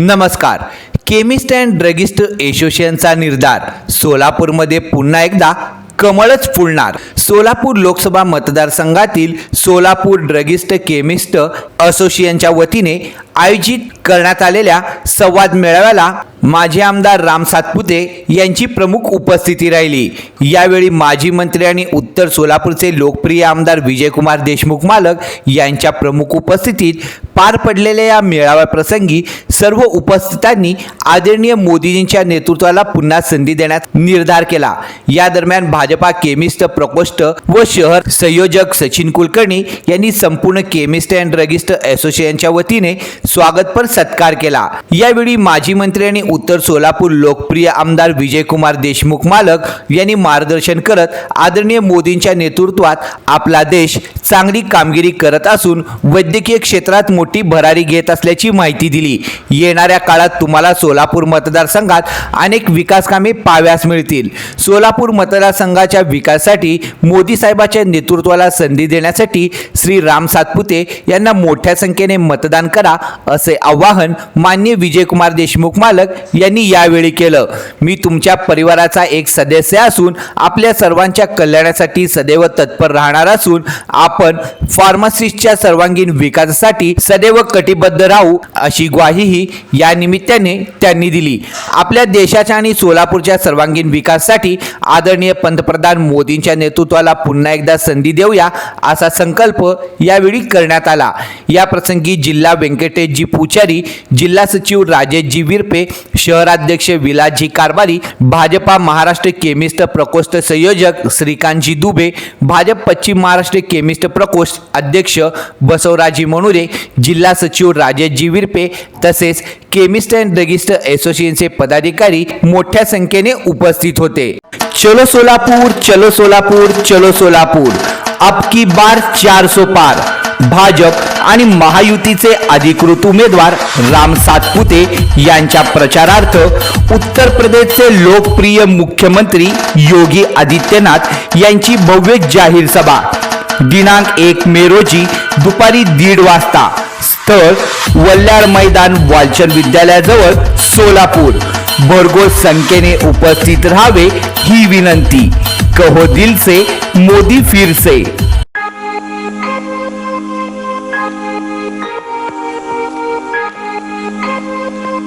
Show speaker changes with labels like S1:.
S1: नमस्कार. Chemist and druggist असोसिएशनचा निर्धार सोलापूरमध्ये पुन्हा एकदा कमळच फुलणार. सोलापूर लोकसभा मतदारसंघातील सोलापूर ड्रगिस्ट केमिस्ट असोसिएशनच्या वतीने आयोजित करण्यात आलेल्या संवाद मेळाव्याला माजी आमदार राम सातपुते यांची प्रमुख उपस्थिती राहिली. यावेळी माजी मंत्री आणि उत्तर सोलापूरचे लोकप्रिय आमदार विजयकुमार देशमुख मालक यांच्या प्रमुख उपस्थितीत पार पडलेल्या या मेळाव्याप्रसंगी सर्व उपस्थितांनी आदरणीय मोदीजींच्या नेतृत्वाला पुन्हा संधी देण्यात निर्धार केला. या दरम्यान भाजपा केमिस्ट प्रकोष्ठ व शहर संयोजक सचिन कुलकर्णी यांनी संपूर्ण केमिस्ट अँड ड्रगिस्ट असोसिएशनच्या वतीने स्वागतपर सत्कार केला. यावेळी माजी मंत्री आणि उत्तर सोलापूर लोकप्रिय आमदार विजयकुमार देशमुख मालक यांनी मार्गदर्शन करत आदरणीय मोदींच्या नेतृत्वात आपला देश चांगली कामगिरी करत असून वैद्यकीय क्षेत्रात मोठी भरारी घेत असल्याची माहिती दिली. येणाऱ्या काळात तुम्हाला सोलापूर मतदारसंघात अनेक विकासकामे पाव्यास मिळतील. सोलापूर मतदारसंघाच्या विकासासाठी मोदी साहेबाच्या नेतृत्वाला संधी देण्यासाठी श्री राम सातपुते यांना मोठ्या संख्येने मतदान करा असे आवाहन मान्य विजयकुमार देशमुख मालक यांनी यावेळी केलं. मी तुमच्या परिवाराचा एक सदस्य असून आपल्या सर्वांच्या कल्याणासाठी सदैव तत्पर राहणार असून आपण फार्मासिस्टच्या सर्वांगीण विकासासाठी सदैव कटिबद्ध राहू अशी ग्वाहीही या निमित्ताने त्यांनी दिली. आपल्या देशाच्या आणि सोलापूरच्या सर्वांगीण विकासासाठी आदरणीय पंतप्रधान मोदींच्या नेतृत्वाला पुन्हा एकदा संधी देऊया असा संकल्प यावेळी करण्यात आला. या प्रसंगी जिल्हा व्यंकटेशजी पुचारी जिल्हा सचिव राजेशजी विरपे शहराध्यक्ष विलाजी कारभारी भाजपा महाराष्ट्र केमिस्ट प्रकोष्ठ संयोजक श्रीकांतजी दुबे भाजप पश्चिम महाराष्ट्र केमिस्ट प्रकोष्ठ अध्यक्ष बसवराजी मनुरे जिल्हा सचिव राजेशजी विरपे तसेच केमिस्ट अँड रजिस्टर असोसिएशनचे पदाधिकारी मोठ्या संख्येने उपस्थित होते. चलो सोलापूर चलो सोलापूर चलो सोलापूर. अब की बार चार सो पार. भाजप आणि महायुतीचे अधिकृत उमेदवार राम सातपुते यांच्या प्रचारार्थ उत्तर प्रदेशचे लोकप्रिय मुख्यमंत्री योगी आदित्यनाथ यांची भव्य जाहीर सभा. दिनांक एक मे रोजी दुपारी दीड वाजता स्थळ वल्ल्याळ मैदान वालचंद विद्यालयाजवळ सोलापूर. भरघोस संख्येने उपस्थित राहावे ही विनंती. कहो दिल से मोदी फिरसे. Thank you.